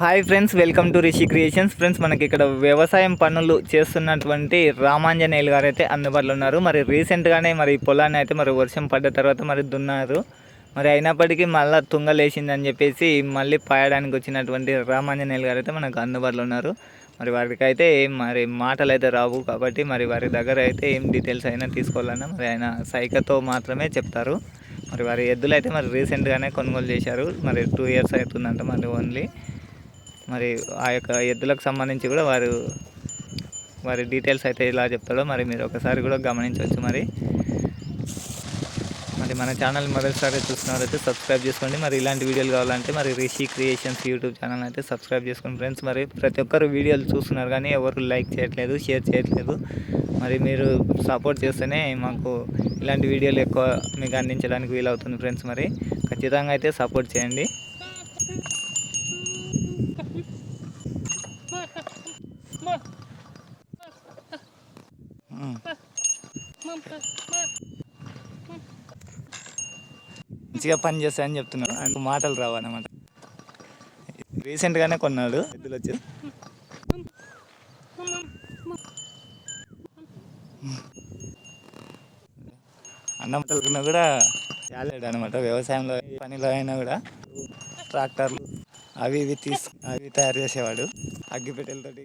Hi friends welcome to Rishi creations friends మనకి ఇక్కడ వ్యవసాయం పనులు చేస్తున్నటువంటి రామాంజనేయులు గారు అయితే అందుబాటులో ఉన్నారు. మరి రీసెంట్గానే మరి పొలాన్ని అయితే మరి వర్షం పడ్డ తర్వాత మరి దున్నారు. మరి అయినప్పటికీ మళ్ళీ తుంగలేసిందని చెప్పేసి మళ్ళీ పాయడానికి వచ్చినటువంటి రామాంజనేయులు గారు అయితే మనకు అందుబాటులో ఉన్నారు. మరి వారికి అయితే మరి మాటలు అయితే రావు కాబట్టి మరి వారి దగ్గర అయితే ఏం డీటెయిల్స్ అయినా తీసుకోవాలన్నా మరి ఆయన సైకతో మాత్రమే చెప్తారు. మరి వారి ఎద్దులు అయితే మరి రీసెంట్గానే కొనుగోలు చేశారు. మరి టూ ఇయర్స్ అవుతుందంట మరి ఓన్లీ మరి ఆ యొక్క ఎద్దులకు సంబంధించి కూడా వారు వారి డీటెయిల్స్ అయితే ఇలా చెప్తాడో మరి మీరు ఒకసారి కూడా గమనించవచ్చు మరి. మరి మన ఛానల్ మొదటిసారి చూస్తున్నారైతే సబ్స్క్రైబ్ చేసుకోండి. మరి ఇలాంటి వీడియోలు కావాలంటే మరి రిషి క్రియేషన్స్ యూట్యూబ్ ఛానల్ అయితే సబ్స్క్రైబ్ చేసుకోండి ఫ్రెండ్స్. మరి ప్రతి ఒక్కరు వీడియోలు చూస్తున్నారు కానీ ఎవరు లైక్ చేయట్లేదు షేర్ చేయట్లేదు. మరి మీరు సపోర్ట్ చేస్తేనే మాకు ఇలాంటి వీడియోలు ఎక్కువ మీకు అందించడానికి వీలవుతుంది ఫ్రెండ్స్. మరి ఖచ్చితంగా అయితే సపోర్ట్ చేయండి. మంచిగా పని చేస్తాయని చెప్తున్నాడు. ఆయనకు మాటలు రావు అనమాట రీసెంట్గానే కొన్నాడు. ఎద్దులు వచ్చి. తలుకున్నా కూడా చాలేడు అనమాట వ్యవసాయంలో ఏ పనిలో అయినా కూడా ట్రాక్టర్లు అవి ఇవి తీసు అవి తయారు చేసేవాడు. అగ్గిపెట్టెలతోటి